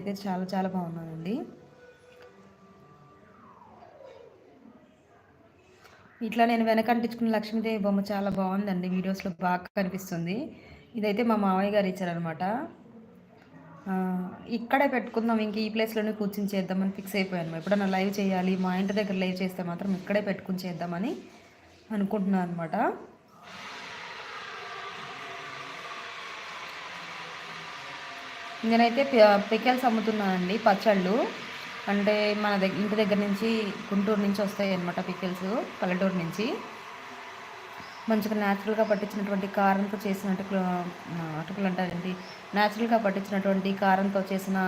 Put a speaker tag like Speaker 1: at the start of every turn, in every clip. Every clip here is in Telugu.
Speaker 1: అయితే చాలా చాలా బాగున్నానండి ఇట్లా నేను వెనకంటించుకున్న లక్ష్మీదేవి బొమ్మ చాలా బాగుందండి. వీడియోస్లో బాగా కనిపిస్తుంది. ఇదైతే మా మామయ్య గారు ఇచ్చారనమాట ఇక్కడే పెట్టుకుందాం ఇంక ఈ ప్లేస్లోనే కూర్చొని చేద్దామని ఫిక్స్ అయిపోయాను. ఎప్పుడన్నా లైవ్ చేయాలి మా ఇంటి దగ్గర లైవ్ చేస్తే మాత్రం ఇక్కడే పెట్టుకుని చేద్దామని అనుకుంటున్నాను అనమాట నేనైతే పికెల్స్ అమ్ముతున్నానండి పచ్చళ్ళు. అంటే మన దగ్గర ఇంటి దగ్గర నుంచి గుంటూరు నుంచి వస్తాయి అనమాట పికెల్స్ పల్లెటూరు నుంచి. మంచిగా న్యాచురల్గా పట్టించినటువంటి కారంతో చేసిన అటుకులు అటుకులు అంటారండి. న్యాచురల్గా పట్టించినటువంటి కారంతో చేసిన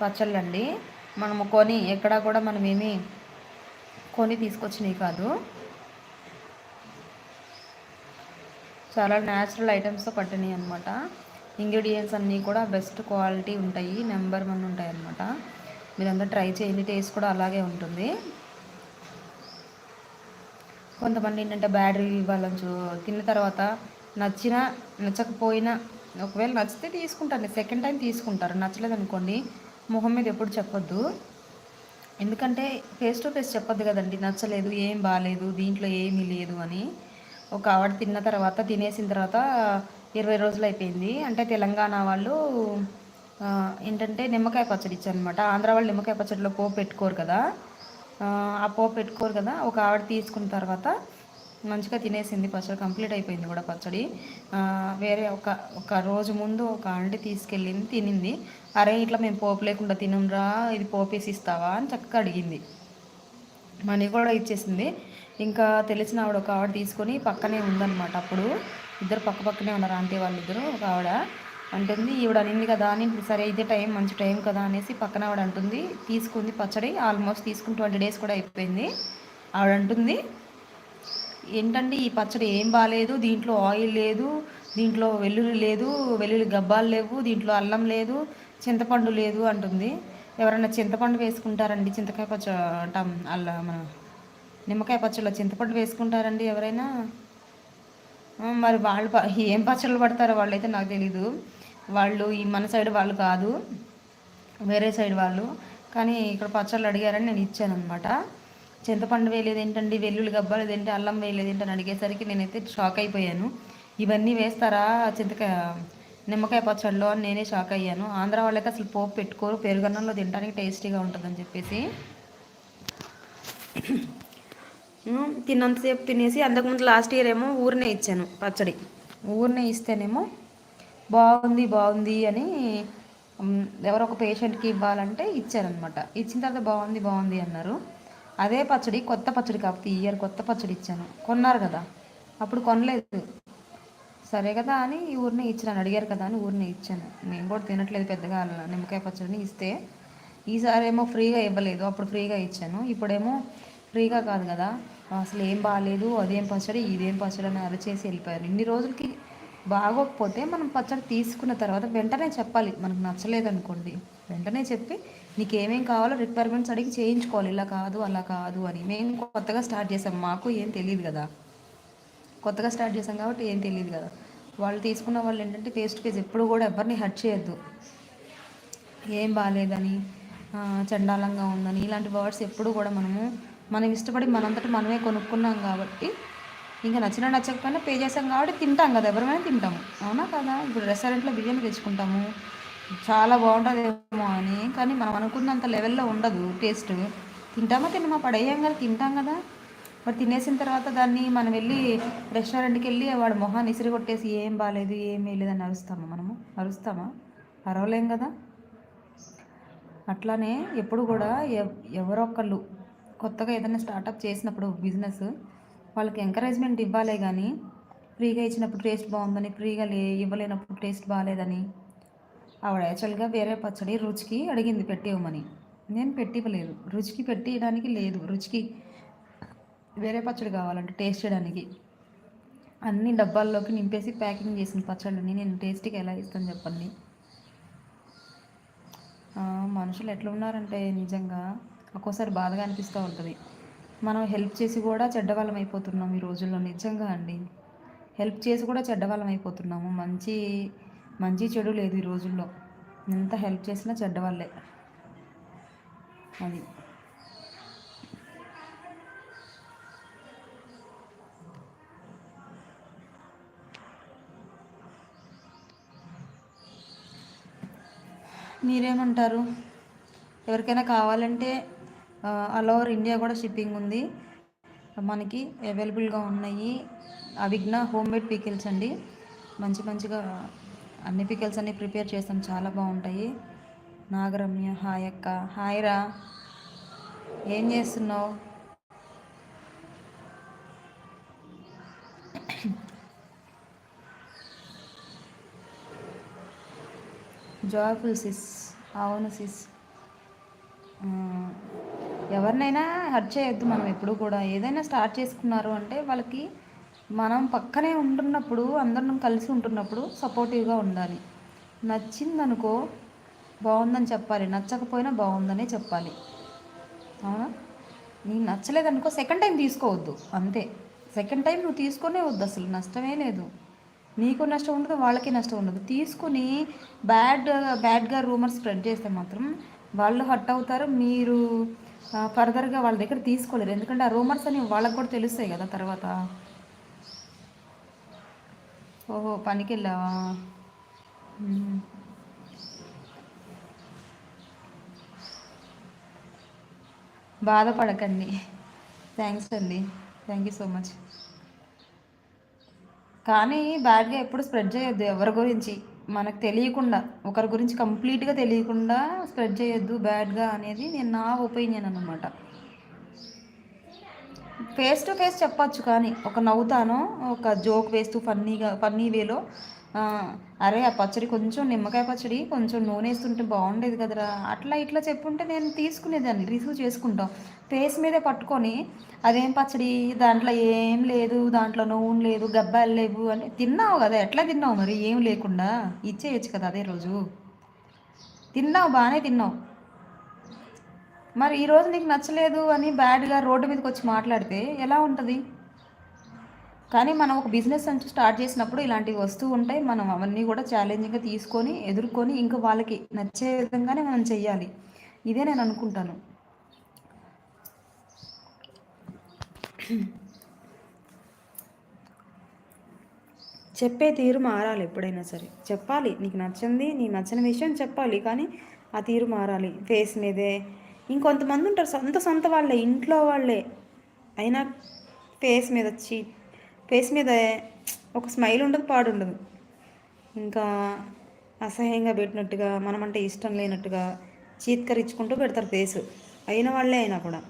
Speaker 1: పచ్చళ్ళు అండి మనము కొని ఎక్కడా కూడా మనం కొని తీసుకొచ్చినవి కాదు. చాలా న్యాచురల్ ఐటమ్స్తో పట్టినాయి అనమాట ఇంగ్రీడియంట్స్ అన్నీ కూడా బెస్ట్ క్వాలిటీ ఉంటాయి నెంబర్ వన్ ఉంటాయి అన్నమాట. మీరందరూ ట్రై చేయండి టేస్ట్ కూడా అలాగే ఉంటుంది. కొంతమంది ఏంటంటే బ్యాటరీ ఇవ్వాలని తిన్న తర్వాత నచ్చినా నచ్చకపోయినా ఒకవేళ నచ్చితే తీసుకుంటారు సెకండ్ టైం తీసుకుంటారు. నచ్చలేదు అనుకోండి మొహం మీద ఎప్పుడు చెప్పొద్దు. ఎందుకంటే ఫేస్ టు ఫేస్ చెప్పొద్దు కదండి. నచ్చలేదు ఏం బాగాలేదు దీంట్లో ఏమీ లేదు అని. ఒక ఆవిడ తిన్న తర్వాత తినేసిన తర్వాత ఇరవై రోజులు అయిపోయింది. అంటే తెలంగాణ వాళ్ళు ఏంటంటే నిమ్మకాయ పచ్చడి ఇచ్చారనమాట ఆంధ్ర వాళ్ళు నిమ్మకాయ పచ్చడిలో పోపు పెట్టుకోరు కదా. ఆ పోపు పెట్టుకోరు కదా. ఒక ఆవిడ తీసుకున్న తర్వాత మంచిగా తినేసింది. పచ్చడి కంప్లీట్ అయిపోయింది కూడా పచ్చడి. వేరే ఒక ఒక రోజు ముందు ఒక ఆంటీ తీసుకెళ్ళింది తినింది. అరే ఇట్లా మేము పోపు లేకుండా తినంరా ఇది పోపేసి ఇస్తావా అని చక్కగా అడిగింది. మనీ కూడా ఇచ్చేసింది. ఇంకా తెలిసిన ఆవిడ ఒక ఆవిడ తీసుకొని పక్కనే ఉందన్నమాట అప్పుడు. ఇద్దరు పక్క పక్కనే ఉన్నారు ఆంటీ వాళ్ళిద్దరు ఒక ఆవిడ అంటుంది ఈవిడ అనింది కదా అని సరే ఇదే టైం మంచి టైం కదా అనేసి పక్కన ఆవిడ అంటుంది తీసుకుంది పచ్చడి ఆల్మోస్ట్ తీసుకుని ట్వంటీ డేస్ కూడా అయిపోయింది. ఆవిడ అంటుంది ఏంటండి ఈ పచ్చడి ఏం బాగాలేదు దీంట్లో ఆయిల్ లేదు దీంట్లో వెల్లుల్లి లేదు వెల్లుల్లి గబ్బాలు లేవు దీంట్లో అల్లం లేదు చింతపండు లేదు అంటుంది. ఎవరైనా చింతపండు వేసుకుంటారండి చింతకాయ పచ్చ అల్ల మన నిమ్మకాయ పచ్చళ్ళు చింతపండు వేసుకుంటారండి ఎవరైనా. మరి వాళ్ళు ఏం పచ్చళ్ళు పడతారో వాళ్ళైతే నాకు తెలీదు. వాళ్ళు ఈ మన సైడ్ వాళ్ళు కాదు వేరే సైడ్ వాళ్ళు. కానీ ఇక్కడ పచ్చళ్ళు అడిగారని నేను ఇచ్చాను అనమాట చింతపండు వేయలేదు ఏంటండి వెల్లుల్లి గబ్బాలు ఏంటి అల్లం వేయలేదు ఏంటని అడిగేసరికి నేనైతే షాక్ అయిపోయాను. ఇవన్నీ వేస్తారా చింతకాయ నిమ్మకాయ పచ్చడిలో అని నేనే షాక్ అయ్యాను. ఆంధ్ర వాళ్ళకి అసలు పోపు పెట్టుకోరు పెరుగన్నంలో తినడానికి టేస్టీగా ఉంటుందని చెప్పేసి. తిన్నంతసేపు తినేసి అంతకుముందు లాస్ట్ ఇయర్ ఏమో ఊరినే ఇచ్చాను పచ్చడి. ఊరినే ఇస్తేనేమో బాగుంది బాగుంది అని ఎవరో ఒక పేషెంట్కి ఇవ్వాలంటే ఇచ్చారనమాట ఇచ్చిన తర్వాత బాగుంది బాగుంది అన్నారు. అదే పచ్చడి కొత్త పచ్చడి కాకపోతే ఈ ఇయర్ కొత్త పచ్చడి ఇచ్చాను. కొన్నారు కదా. అప్పుడు కొనలేదు. సరే కదా అని ఈ ఊరినే ఇచ్చాను అడిగారు కదా అని ఊరినే ఇచ్చాను. నేను కూడా తినట్లేదు పెద్దగా నిమ్మకాయ పచ్చడిని ఇస్తే. ఈసారి ఏమో ఫ్రీగా ఇవ్వలేదు. అప్పుడు ఫ్రీగా ఇచ్చాను. ఇప్పుడేమో ఫ్రీగా కాదు కదా. అసలు ఏం బాగాలేదు అదేం పచ్చడి ఇదేం పచ్చడి అని అరచేసి వెళ్ళిపోయారు. ఇన్ని రోజులకి బాగోకపోతే మనం పచ్చడి తీసుకున్న తర్వాత వెంటనే చెప్పాలి మనకు నచ్చలేదు అనుకోండి వెంటనే చెప్పి నీకు ఏమేం కావాలో రిక్వైర్మెంట్స్ అడిగి చేయించుకోవాలి. ఇలా కాదు అలా కాదు అని. మేము కొత్తగా స్టార్ట్ చేసాం. మాకు ఏం తెలియదు కదా. కొత్తగా స్టార్ట్ చేసాం కాబట్టి ఏం తెలియదు కదా. వాళ్ళు తీసుకున్న వాళ్ళు ఏంటంటే ఫేస్ టు ఫేస్ ఎప్పుడు కూడా ఎవరిని హర్ట్ చేయొద్దు. ఏం బాగాలేదని చండాలంగా ఉందని ఇలాంటి వర్డ్స్ ఎప్పుడు కూడా మనము మనం ఇష్టపడి మనంతటి మనమే కొనుక్కున్నాం కాబట్టి ఇంకా నచ్చిన నచ్చకపోయినా పే చేసాం కాబట్టి తింటాం కదా ఎవరైనా తింటాము. అవునా కదా? ఇప్పుడు రెస్టారెంట్లో బిర్యానీ తెచ్చుకుంటాము. చాలా బాగుంటుందేమో అని కానీ మనం అనుకున్నంత లెవెల్లో ఉండదు టేస్ట్. తింటామా తినమా? పడేయం కదా తింటాం కదా. మరి తినేసిన తర్వాత దాన్ని మనం వెళ్ళి రెస్టారెంట్కి వెళ్ళి వాడు మొహాన్ని ఇసిరి కొట్టేసి ఏం బాగాలేదు ఏమీ లేదని అరుస్తామా మనము? అరుస్తామా? అరవలేం కదా? అట్లానే ఎప్పుడు కూడా ఎవరొక్కళ్ళు కొత్తగా ఏదైనా స్టార్టప్ చేసినప్పుడు బిజినెస్ వాళ్ళకి ఎంకరేజ్మెంట్ ఇవ్వాలే కానీ ఫ్రీగా ఇచ్చినప్పుడు టేస్ట్ బాగుందని ఫ్రీగా లే ఇవ్వలేనప్పుడు టేస్ట్ బాగాలేదని ఆవిడ యాక్చువల్గా వేరే పచ్చడి రుచికి అడిగింది పెట్టి ఇవ్వమని నేను పెట్టి ఇవ్వలేదు రుచికి పెట్టియడానికి లేదు. రుచికి వేరే పచ్చడి కావాలంటే టేస్ట్ చేయడానికి. అన్ని డబ్బాల్లోకి నింపేసి ప్యాకింగ్ చేసిన పచ్చళ్ళని నేను టేస్ట్కి ఎలా ఇస్తాను చెప్పండి? మనుషులు ఎట్లా ఉన్నారంటే నిజంగా ఒక్కోసారి బాధగా అనిపిస్తూ ఉంటుంది. మనం హెల్ప్ చేసి కూడా చెడ్డవాళ్ళం అయిపోతున్నాం ఈ రోజుల్లో నిజంగా అండి. హెల్ప్ చేసి కూడా చెడ్డవాళ్ళం అయిపోతున్నాము. మంచి మంచి చెడు లేదు ఈ రోజుల్లో. ఎంత హెల్ప్ చేసినా చెడ్డ వాళ్ళే అది. మీరేమంటారు? ఎవరికైనా కావాలంటే ఆల్ ఓవర్ ఇండియా కూడా షిప్పింగ్ ఉంది. మనకి అవైలబుల్గా ఉన్నాయి. అవిఘ్న హోమ్ మేడ్ పికిల్స్ అండి. మంచి మంచిగా అన్ని పికిల్స్ అన్ని ప్రిపేర్ చేస్తాం. చాలా బాగుంటాయి. నాగరమ్య హాయ్ అక్క హాయ్ రా. ఏం చేస్తున్నావు? Joyful sis. అవును సిస్. ఎవరినైనా హర్ట్ చేయొద్దు మనం ఎప్పుడు కూడా. ఏదైనా స్టార్ట్ చేసుకున్నారు అంటే వాళ్ళకి మనం పక్కనే ఉంటున్నప్పుడు అందరం కలిసి ఉంటున్నప్పుడు సపోర్టివ్గా ఉండాలి. నచ్చిందనుకో బాగుందని చెప్పాలి. నచ్చకపోయినా బాగుందనే చెప్పాలి. అవునా? నీకు నచ్చలేదనుకో సెకండ్ టైం తీసుకోవద్దు. అంతే. సెకండ్ టైం నువ్వు తీసుకునే వద్దు అసలు. నష్టమే లేదు. నీకు నష్టం ఉండదు వాళ్ళకి నష్టం ఉండదు. తీసుకుని బ్యాడ్ బ్యాడ్గా రూమర్స్ స్ప్రెడ్ చేస్తే మాత్రం వాళ్ళు హట్ అవుతారు. మీరు ఫర్దర్గా వాళ్ళ దగ్గర తీసుకోలేరు. ఎందుకంటే ఆ రూమర్స్ అని వాళ్ళకి కూడా తెలుస్తాయి కదా తర్వాత. ఓహో పనికి వెళ్ళావా బాధపడకండి. థ్యాంక్స్ అండి. Thank you so much. కానీ బ్యాడ్గా ఎప్పుడు స్ప్రెడ్ చేయొద్దు ఎవరి గురించి. మనకు తెలియకుండా ఒకరి గురించి కంప్లీట్గా తెలియకుండా స్ప్రెడ్ చేయొద్దు బ్యాడ్గా అనేది నేను నా ఒపీనియన్ అనమాట ఫేస్ టు ఫేస్ చెప్పచ్చు కానీ ఒక నవ్వుతాను ఒక జోక్ వేస్తూ ఫన్నీగా ఫన్నీ వేలో అరే ఆ పచ్చడి కొంచెం నిమ్మకాయ పచ్చడి కొంచెం నూనె వేస్తుంటే బాగుండేది కదరా. అట్లా ఇట్లా చెప్పుంటే నేను తీసుకునేదాన్ని రిసీవ్ చేసుకుంటాం. ఫేస్ మీదే పట్టుకొని అదేం పచ్చడి? దాంట్లో ఏం లేదు దాంట్లో నూనె లేదు గబ్బాలు లేవు అని తిన్నావు కదా ఎట్లా తిన్నావు మరి? ఏం లేకుండా? ఇచ్చేయచ్చు కదా అదే రోజు. తిన్నావు బాగానే తిన్నావు. మరి ఈరోజు నీకు నచ్చలేదు అని బ్యాడ్గా రోడ్డు మీదకి వచ్చి మాట్లాడితే ఎలా ఉంటుంది? కానీ మనం ఒక బిజినెస్ అంటూ స్టార్ట్ చేసినప్పుడు ఇలాంటివి వస్తూ ఉంటాయి మనం అవన్నీ కూడా ఛాలెంజింగ్గా తీసుకొని ఎదుర్కొని ఇంకా వాళ్ళకి నచ్చే విధంగానే మనం చెయ్యాలి. ఇదే నేను అనుకుంటాను. చెప్పే తీరు మారాలి ఎప్పుడైనా సరే. చెప్పాలి నీకు నచ్చింది నీకు నచ్చిన విషయం చెప్పాలి కానీ ఆ తీరు మారాలి. ఫేస్ మీదే. ఇంకొంతమంది ఉంటారు సొంత సొంత వాళ్ళే ఇంట్లో వాళ్ళే. అయినా ఫేస్ మీద వచ్చి ఫేస్ మీద ఒక స్మైల్ ఉండదు పాడు ఉండదు. ఇంకా అసహ్యంగా పెట్టినట్టుగా మనమంటే ఇష్టం లేనట్టుగా చీత్కరించుకుంటూ పెడతారు ఫేస్. అయిన వాళ్ళే అయినా కూడా.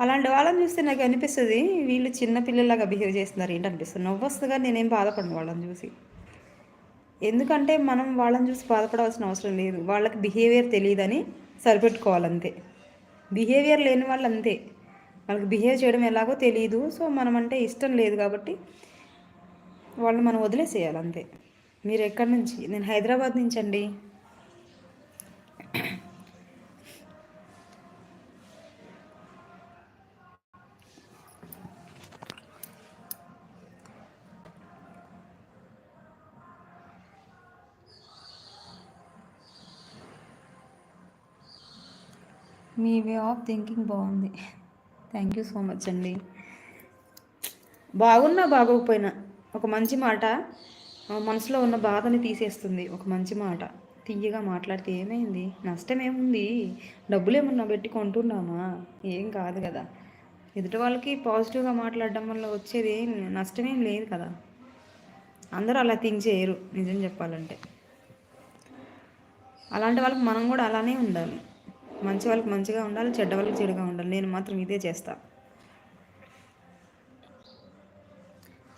Speaker 1: అలాంటి వాళ్ళని చూస్తే నాకు అనిపిస్తుంది వీళ్ళు చిన్న పిల్లలాగా బిహేవ్ చేస్తున్నారు. ఏంటనిపిస్తుంది? నవ్వు కానీ నేనేం బాధపడను వాళ్ళని చూసి. ఎందుకంటే మనం వాళ్ళని చూసి బాధపడవలసిన అవసరం లేదు. వాళ్ళకి బిహేవియర్ తెలియదని సరిపెట్టుకోవాలంతే. బిహేవియర్ లేని వాళ్ళు అంతే. వాళ్ళకి బిహేవ్ చేయడం ఎలాగో తెలియదు సో మనం అంటే ఇష్టం లేదు కాబట్టి వాళ్ళని మనం వదిలేసేయాలి అంతే. మీరు ఎక్కడి నుంచి? నేను హైదరాబాద్ నుంచి అండి మీ వే ఆఫ్ థింకింగ్ బాగుంది. థ్యాంక్ యూ సో మచ్ అండి. బాగున్నా బాగోకపోయినా ఒక మంచి మాట మనసులో ఉన్న బాధని తీసేస్తుంది ఒక మంచి మాట. తీయగా మాట్లాడితే ఏమైంది? నష్టం ఏముంది? డబ్బులు ఏమన్నా పెట్టి కొంటున్నామా? ఏం కాదు కదా. ఎదుటి వాళ్ళకి పాజిటివ్గా మాట్లాడడం వల్ల వచ్చేది ఏం నష్టమేం లేదు కదా. అందరూ అలా థింక్ చేయరు నిజం చెప్పాలంటే. అలాంటి వాళ్ళకి మనం కూడా అలానే ఉండాలి. మంచి వాళ్ళకి మంచిగా ఉండాలి చెడ్డ వాళ్ళకి చెడుగా ఉండాలి. నేను మాత్రం ఇదే చేస్తా.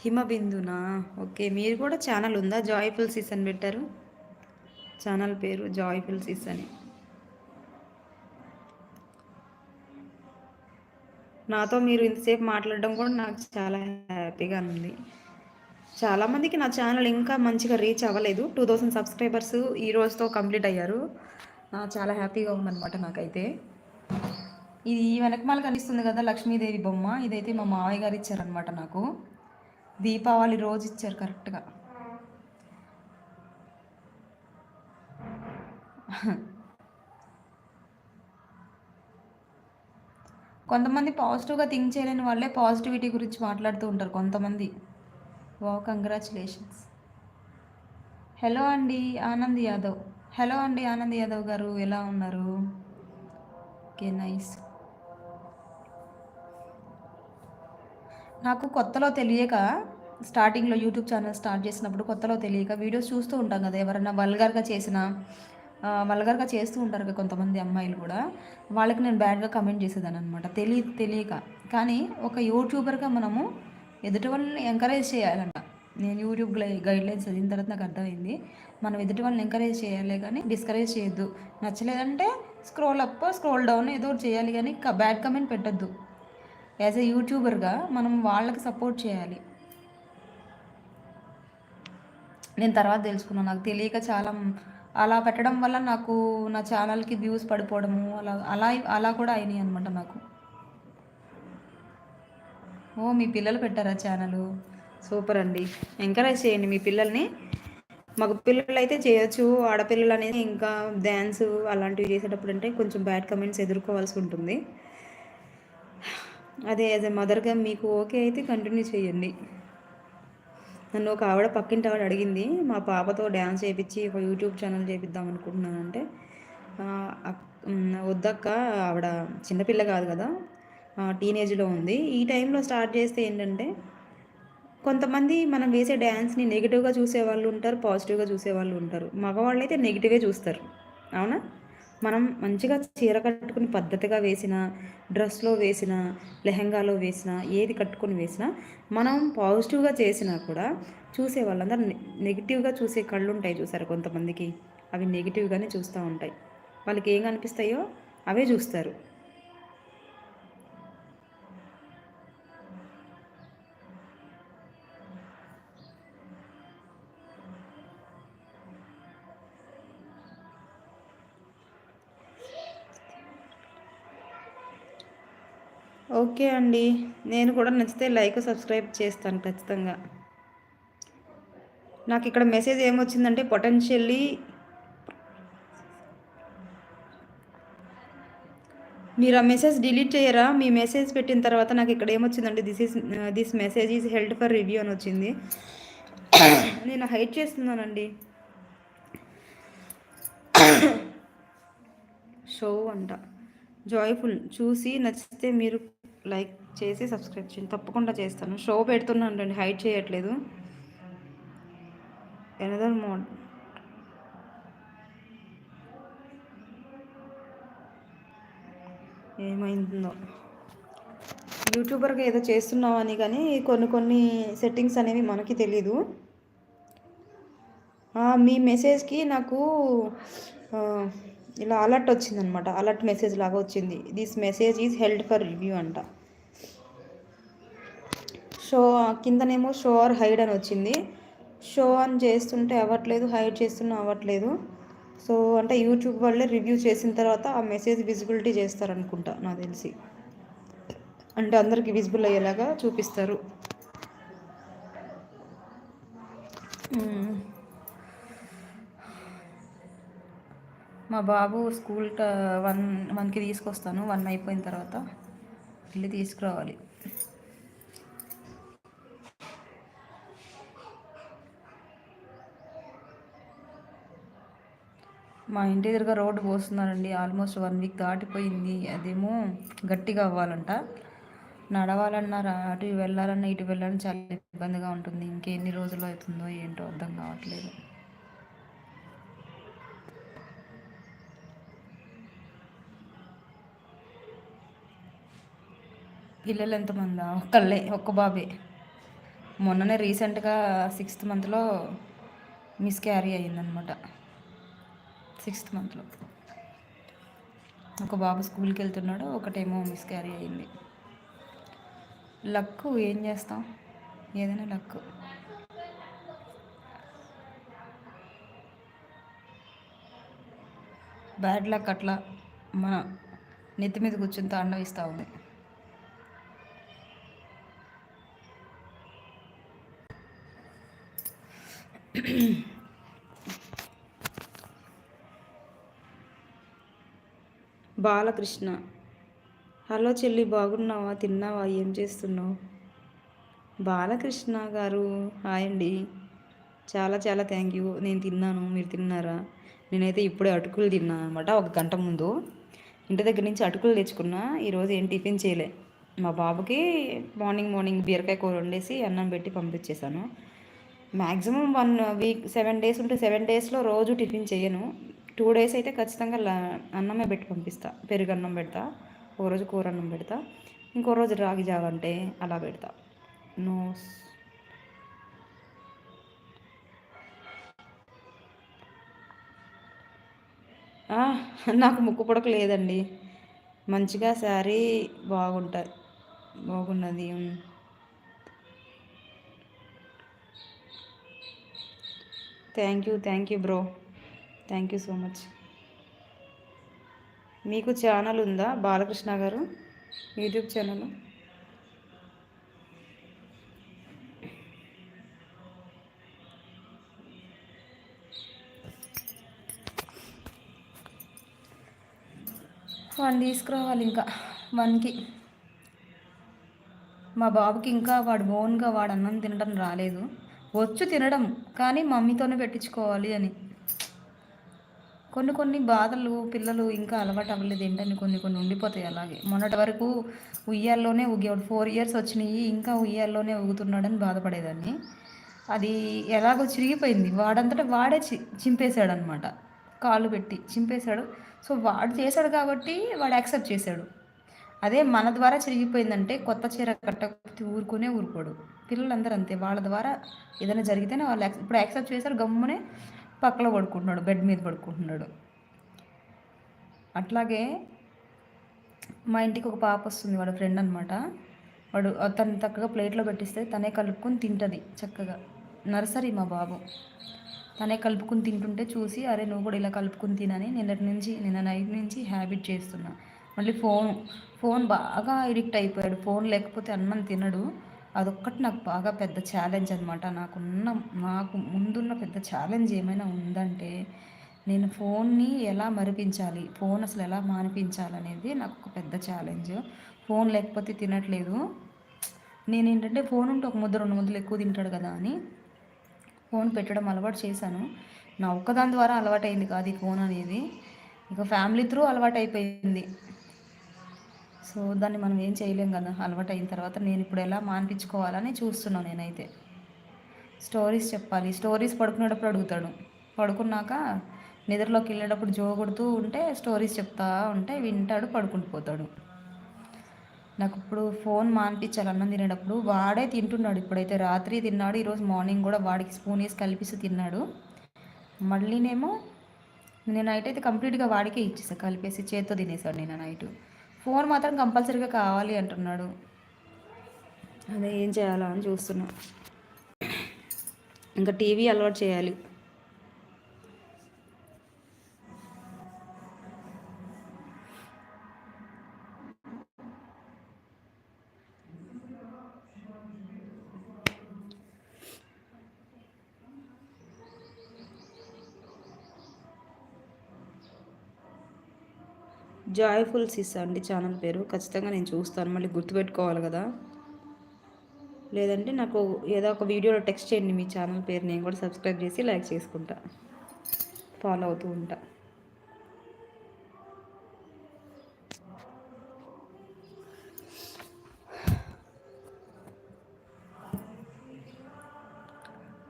Speaker 1: హిమబిందునా? ఓకే మీరు కూడా ఛానల్ ఉందా? జాయ్ఫుల్ సీసన్ అని పెట్టారు. ఛానల్ పేరు జాయ్ఫుల్ సీసన్ అని. నాతో మీరు ఇంతసేపు మాట్లాడడం కూడా నాకు చాలా హ్యాపీగా ఉంది. చాలామందికి నా ఛానల్ ఇంకా మంచిగా రీచ్ అవ్వలేదు. టూ థౌసండ్ సబ్స్క్రైబర్స్ ఈ రోజుతో కంప్లీట్ అయ్యారు. చాలా హ్యాపీగా ఉందన్నమాట నాకైతే. ఇది వెనకమాల కనిపిస్తుంది కదా లక్ష్మీదేవి బొమ్మ. ఇదైతే మా మావయ్య గారు ఇచ్చారనమాట నాకు. దీపావళి రోజు ఇచ్చారు కరెక్ట్గా. కొంతమంది పాజిటివ్గా థింక్ చేయలేని వాళ్ళే పాజిటివిటీ గురించి మాట్లాడుతూ ఉంటారు కొంతమంది. వా కంగ్రాచులేషన్స్. హలో అండి ఆనంద్ యాదవ్. హలో అండి ఆనంద్ యాదవ్ గారు. ఎలా ఉన్నారు? Okay nice. నాకు కొత్తలో తెలియక స్టార్టింగ్లో యూట్యూబ్ ఛానల్ స్టార్ట్ చేసినప్పుడు కొత్తలో తెలియక వీడియోస్ చూస్తూ ఉంటాం కదా ఎవరైనా వల్గర్గా చేసిన. వల్గర్గా చేస్తూ ఉంటారు కదా కొంతమంది అమ్మాయిలు కూడా. వాళ్ళకి నేను బ్యాడ్గా కమెంట్ చేసేదాన్ని అనమాట తెలియ తెలియక. కానీ ఒక యూట్యూబర్గా మనము ఎదుటి వాళ్ళని ఎంకరేజ్ చేయాలంట. నేను యూట్యూబ్ గైడ్లైన్స్ చదివిన తర్వాత నాకు అర్థమైంది. మనం ఎదుటి వాళ్ళని ఎంకరేజ్ చేయాలి కానీ డిస్కరేజ్ చేయొద్దు. నచ్చలేదంటే స్క్రోల్ అప్ స్క్రోల్ డౌన్ ఏదో చేయాలి కానీ బ్యాడ్ కమెంట్ పెట్టద్దు. యాజ్ ఎ యూట్యూబర్గా మనం వాళ్ళకి సపోర్ట్ చేయాలి. నేను తర్వాత తెలుసుకున్నాను. నాకు తెలియక చాలా అలా పెట్టడం వల్ల నాకు నా ఛానల్కి వ్యూస్ పడిపోవడము అలా అలా అలా కూడా అయినాయి అనమాట నాకు. ఓ మీ పిల్లలు పెట్టారా ఛానల్ సూపర్ అండి. ఎంకరేజ్ చేయండి మీ పిల్లల్ని. మాకు పిల్లలు అయితే చేయొచ్చు ఆడపిల్లలు అనేది ఇంకా డ్యాన్స్ అలాంటివి చేసేటప్పుడు అంటే కొంచెం బ్యాడ్ కమెంట్స్ ఎదుర్కోవాల్సి ఉంటుంది. అదే యాజ్ ఎ మదర్గా మీకు ఓకే అయితే కంటిన్యూ చేయండి. నన్ను ఒక ఆవిడ పక్కింటి ఆవిడ అడిగింది మా పాపతో డ్యాన్స్ చేయించి ఒక యూట్యూబ్ ఛానల్ చేపిద్దాం అనుకుంటున్నానంటే వద్దక్క ఆవిడ చిన్నపిల్ల కాదు కదా టీనేజ్లో ఉంది. ఈ టైంలో స్టార్ట్ చేస్తే ఏంటంటే కొంతమంది మనం వేసే డ్యాన్స్ని నెగిటివ్గా చూసే వాళ్ళు ఉంటారు పాజిటివ్గా చూసే వాళ్ళు ఉంటారు. మగవాళ్ళు అయితే నెగిటివే చూస్తారు. అవునా? మనం మంచిగా చీర కట్టుకుని పద్ధతిగా వేసిన డ్రెస్లో వేసిన లెహంగాలో వేసిన ఏది కట్టుకొని వేసినా మనం పాజిటివ్గా చేసినా కూడా చూసే వాళ్ళందరూ నెగిటివ్గా చూసే కళ్ళు ఉంటాయి చూసారు కొంతమందికి. అవి నెగిటివ్గానే చూస్తూ ఉంటాయి. వాళ్ళకి ఏం కనిపిస్తాయో అవే చూస్తారు. ఓకే అండి. నేను కూడా నచ్చితే లైక్ సబ్స్క్రైబ్ చేస్తాను ఖచ్చితంగా. నాకు ఇక్కడ మెసేజ్ ఏమొచ్చిందంటే పొటెన్షియల్లీ మీరు ఆ మెసేజ్ డిలీట్ చేయరా? మీ మెసేజ్ పెట్టిన తర్వాత నాకు ఇక్కడ ఏమొచ్చిందంటే this is this message is held for review అని వచ్చింది. నేను హైట్ చేస్తున్నానండి. షో అంట. జాయ్ఫుల్. చూసి నచ్చితే మీరు లైక్ చేసి సబ్స్క్రైబ్ చేయండి. తప్పకుండా చేస్తాను. షో పెడుతున్నాను రండి. హైడ్ చేయట్లేదు. ఎనదర్ మోడ్ ఏమైందో. యూట్యూబర్గా ఏదో చేస్తున్నామని కానీ కొన్ని కొన్ని సెట్టింగ్స్ అనేవి మనకి తెలీదు. మీ మెసేజ్కి నాకు ఇలా అలర్ట్ వచ్చిందనమాట. అలర్ట్ మెసేజ్ లాగా వచ్చింది. This message is held for review అంట. షో కిందనేమో షో ఆర్ హైడ్ అని వచ్చింది. షో ఆన్ చేస్తుంటే అవ్వట్లేదు హైడ్ చేస్తున్నా అవ్వట్లేదు. సో అంటే యూట్యూబ్ వాళ్ళే రివ్యూ చేసిన తర్వాత ఆ మెసేజ్ విజిబిలిటీ చేస్తారనుకుంటా నాకు తెలిసి. అంటే అందరికీ విజిబుల్ అయ్యేలాగా చూపిస్తారు. Hmm. మా బాబు స్కూల్ వన్ వన్కి తీసుకొస్తాను. వన్ అయిపోయిన తర్వాత వెళ్ళి తీసుకురావాలి. మా ఇంటి దగ్గర రోడ్డు పోస్తున్నారండి. ఆల్మోస్ట్ వన్ వీక్ దాటిపోయింది. అదేమో గట్టిగా అవ్వాలంట. నడవాలన్నా అటు వెళ్ళాలన్నా ఇటు వెళ్ళాలని చాలా ఇబ్బందిగా ఉంటుంది. ఇంకెన్ని రోజులు అవుతుందో ఏంటో అర్థం కావట్లేదు. పిల్లలు ఎంతమంది? ఒక్కళ్ళే ఒక్క బాబే. మొన్ననే రీసెంట్గా సిక్స్త్ మంత్లో మిస్ క్యారీ అయ్యిందనమాట. సిక్స్త్ మంత్లో. ఒక బాబు స్కూల్కి వెళ్తున్నాడు ఒకటేమో మిస్ క్యారీ అయింది లక్ ఏం చేస్తాం? ఏదైనా లక్ బ్యాడ్ లక్ అట్లా మన నెత్తి మీద కూర్చొని తాండవిస్తూ ఉంది. బాలకృష్ణ. హలో చెల్లి బాగున్నావా? తిన్నావా? ఏం చేస్తున్నావు? బాలకృష్ణ గారు హాయ్ అండి. చాలా చాలా థ్యాంక్ యూ. నేను తిన్నాను. మీరు తిన్నారా? నేనైతే ఇప్పుడే అటుకులు తిన్నాను అనమాట ఒక గంట ముందు. ఇంటి దగ్గర నుంచి అటుకులు తెచ్చుకున్నా. ఈరోజు ఏం టిఫిన్ చేయలే. మా బాబుకి మార్నింగ్ మార్నింగ్ బీరకాయ కూర వండేసి అన్నం పెట్టి పంపించేశాను. Maximum one week seven days ఉంటే సెవెన్ డేస్లో రోజు టిఫిన్ చేయను. టూ డేస్ అయితే ఖచ్చితంగా అన్నమే పెట్టి పంపిస్తా. పెరుగు అన్నం పెడతా ఒక రోజు కూర అన్నం పెడతా ఇంకో రోజు రాగి జావ అంటే అలా పెడతా. నో నాకు ముక్కు పొడక లేదండి. మంచిగా శారీ బాగుంటుంది బాగున్నది thank you thank you bro. Thank you so much. మీకు ఛానల్ ఉందా బాలకృష్ణ గారు? యూట్యూబ్ ఛానల్ వన్ తీసుకురావాలి ఇంకా. వన్కి మా బాబుకి ఇంకా వాడు ఓన్గా వాడు అన్నం తినడం రాలేదు. వచ్చు తినడం కానీ మమ్మీతోనే పెట్టించుకోవాలి అని. కొన్ని కొన్ని బాధలు పిల్లలు ఇంకా అలవాటు అవ్వలేదు ఏంటని కొన్ని కొన్ని ఉండిపోతాయి అలాగే. మొన్నటి వరకు ఉయ్యాల్లోనే ఉగేవాడు ఫోర్ ఇయర్స్ వచ్చినాయి ఇంకా ఉయ్యాల్లోనే ఊగుతున్నాడని బాధపడేదాన్ని. అది ఎలాగో చిరిగిపోయింది. వాడంతటా వాడే చి చింపేశాడు అనమాట కాళ్ళు పెట్టి చింపేశాడు. సో వాడు చేశాడు కాబట్టి వాడు యాక్సెప్ట్ చేశాడు. అదే మన ద్వారా చిరిగిపోయిందంటే కొత్త చీర కట్టకపోతే ఊరుకునే ఊరుకోడు. పిల్లలందరూ అంతే. వాళ్ళ ద్వారా ఏదైనా జరిగితేనే వాళ్ళు ఇప్పుడు యాక్సెప్ట్ చేశారు గమ్మునే పక్కలో పడుకుంటున్నాడు బెడ్ మీద పడుకుంటున్నాడు. అట్లాగే మా ఇంటికి ఒక పాప వస్తుంది వాడు ఫ్రెండ్ అనమాట వాడు తను చక్కగా ప్లేట్లో పెట్టిస్తే తనే కలుపుకొని తింటుంది చక్కగా. నర్సరీ మా బాబు. తనే కలుపుకుని తింటుంటే చూసి అరే నువ్వు కూడా ఇలా కలుపుకుని తినని నిన్నటి నుంచి నిన్న నైట్ నుంచి హ్యాబిట్ చేస్తున్నా. మళ్ళీ ఫోన్ ఫోన్ బాగా ఎడిక్ట్ అయిపోయాడు. ఫోన్ లేకపోతే అన్నం తినడు. అదొక్కటి నాకు బాగా పెద్ద ఛాలెంజ్ అనమాట నాకున్న నాకు ముందున్న పెద్ద ఛాలెంజ్ ఏమైనా ఉందంటే నేను ఫోన్ని ఎలా మరిపించాలి ఫోన్ అసలు ఎలా మానిపించాలనేది నాకు ఒక పెద్ద ఛాలెంజ్ ఫోన్ లేకపోతే తినట్లేదు. నేను ఏంటంటే ఫోన్ ఉంటే ఒక ముద్ద రెండు ముద్దలు ఎక్కువ తింటాడు కదా అని ఫోన్ పెట్టడం అలవాటు చేశాను. నా ఒక్కదాని ద్వారా అలవాటైంది కాదు ఈ ఫోన్ అనేది. ఇక ఫ్యామిలీ త్రూ అలవాటు అయిపోయింది సో దాన్ని మనం ఏం చేయలేం కదా అలవాటు అయిన తర్వాత నేను ఇప్పుడు ఎలా మాన్పించుకోవాలని చూస్తున్నాను నేనైతే. స్టోరీస్ చెప్పాలి. స్టోరీస్ పడుకునేటప్పుడు అడుగుతాడు. పడుకున్నాక నిద్రలోకి వెళ్ళేటప్పుడు జోగొడుతూ ఉంటే స్టోరీస్ చెప్తా ఉంటే వింటాడు పడుకుంటూ నాకు ఇప్పుడు ఫోన్ మాన్పించాలి అన్నం తినేటప్పుడు వాడే తింటున్నాడు. ఇప్పుడైతే రాత్రి తిన్నాడు ఈరోజు మార్నింగ్ కూడా వాడికి స్పూన్ వేసి కలిపిస్తూ తిన్నాడు. మళ్ళీనేమో నేను నైట్ అయితే కంప్లీట్గా వాడికే ఇచ్చేసా కలిపేసి చేత్తో తినేసాడు నేను నైట్. ఫోన్ మాత్రం కంపల్సరీగా కావాలి అంటున్నాడు. అదే ఏం చేయాలా అని చూస్తున్నా. ఇంకా టీవీ అలవాటు చేయాలి. జాయ్ఫుల్ సిస్ అండి ఛానల్ పేరు. ఖచ్చితంగా నేను చూస్తాను. మళ్ళీ గుర్తుపెట్టుకోవాలి కదా. లేదంటే నాకు ఏదో ఒక వీడియోలో టెక్స్ట్ చేయండి మీ ఛానల్ పేరు. నేను కూడా సబ్స్క్రైబ్ చేసి లైక్ చేసుకుంటా. ఫాలో అవుతూ ఉంటా.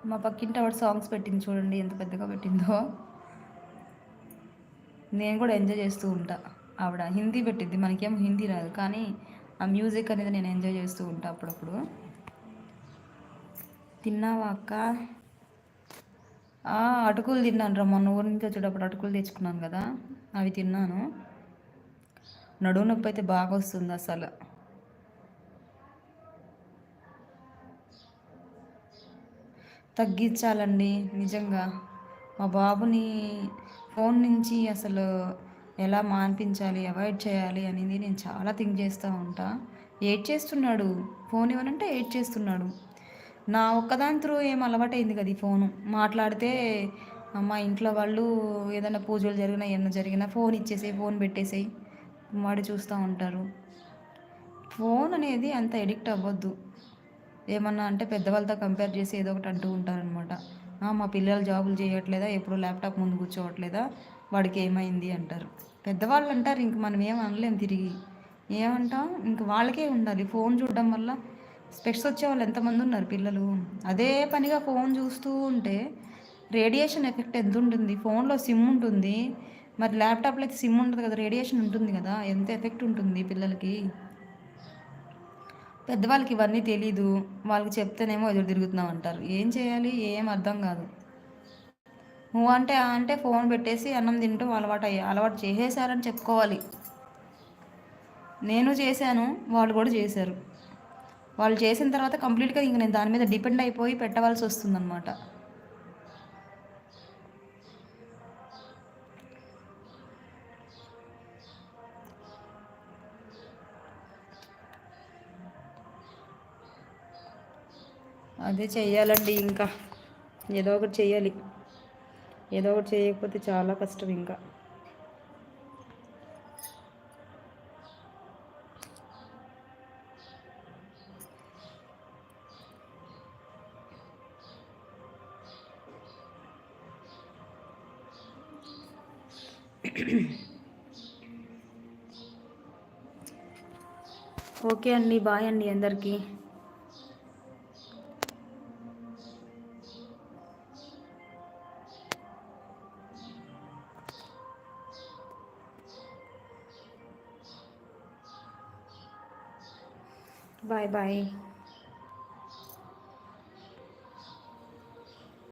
Speaker 1: మా పక్కింటి ఆవిడ సాంగ్స్ పెట్టింది చూడండి. ఎంత పెద్దగా పెట్టిందో. నేను కూడా ఎంజాయ్ చేస్తూ ఉంటాను ఆవిడ హిందీ పెట్టిద్ది మనకేమో హిందీ రాదు. కానీ ఆ మ్యూజిక్ అనేది నేను ఎంజాయ్ చేస్తూ ఉంటా అప్పుడప్పుడు. తిన్నావా అక్క? అటుకులు తిన్నాను రా మొన్న ఊరి నుంచి వచ్చేటప్పుడు అటుకులు తెచ్చుకున్నాను కదా అవి తిన్నాను. నడువు నొప్పి అయితే బాగా వస్తుంది అసలు. తగ్గించాలండి నిజంగా. మా బాబుని ఫోన్ నుంచి అసలు ఎలా మాన్పించాలి అవాయిడ్ చేయాలి అనేది నేను చాలా థింక్ చేస్తూ ఉంటా. ఏడ్ చేస్తున్నాడు. ఫోన్ ఇవ్వనంటే ఏడ్ చేస్తున్నాడు. నా ఒక్కదాని త్రూ ఏం అలవాటైంది కదా ఈ ఫోను. మాట్లాడితే మా ఇంట్లో వాళ్ళు ఏదైనా పూజలు జరిగినా ఏమైనా జరిగినా ఫోన్ ఇచ్చేసేయి ఫోన్ పెట్టేసేయి. వాడి చూస్తూ ఉంటారు. ఫోన్ అనేది అంత ఎడిక్ట్ అవ్వద్దు. ఏమన్నా అంటే పెద్దవాళ్ళతో కంపేర్ చేసి ఏదో ఒకటి అంటూ ఉంటారనమాట మా పిల్లలు జాబులు చేయట్లేదా? ఎప్పుడు ల్యాప్టాప్ ముందు కూర్చోవట్లేదా? వాడికి ఏమైంది అంటారు. పెద్దవాళ్ళు అంటారు ఇంక మనం ఏం అనలేం తిరిగి. ఏమంటాం? ఇంక వాళ్ళకే ఉండాలి. ఫోన్ చూడడం వల్ల స్పెక్స్ వచ్చే వాళ్ళు ఎంతమంది ఉన్నారు పిల్లలు? అదే పనిగా ఫోన్ చూస్తూ ఉంటే రేడియేషన్ ఎఫెక్ట్ ఎంత ఉంటుంది? ఫోన్లో సిమ్ ఉంటుంది. మరి ల్యాప్టాప్లో అయితే సిమ్ ఉంటుంది కదా రేడియేషన్ ఉంటుంది కదా ఎంత ఎఫెక్ట్ ఉంటుంది పిల్లలకి? పెద్దవాళ్ళకి ఇవన్నీ తెలీదు. వాళ్ళకి చెప్తేనేమో ఎదురు తిరుగుతున్నాం అంటారు ఏం చేయాలి? ఏం అర్థం కాదు. నువ్వు అంటే అంటే ఫోన్ పెట్టేసి అన్నం తింటూ అలవాటు అయ్యా. అలవాటు చేసేసారని చెప్పుకోవాలి. నేను చేశాను వాళ్ళు కూడా చేశారు. వాళ్ళు చేసిన తర్వాత కంప్లీట్గా ఇంక నేను దాని మీద డిపెండ్ అయిపోయి పెట్టవలసి వస్తుందన్నమాట. అదే చెయ్యాలండి ఇంకా. ఏదో ఒకటి చెయ్యాలి. ఏదో ఒకటి చేయకపోతే చాలా కష్టం ఇంకా. ఓకే అండి బాయ్ అండి అందరికీ. Bye bye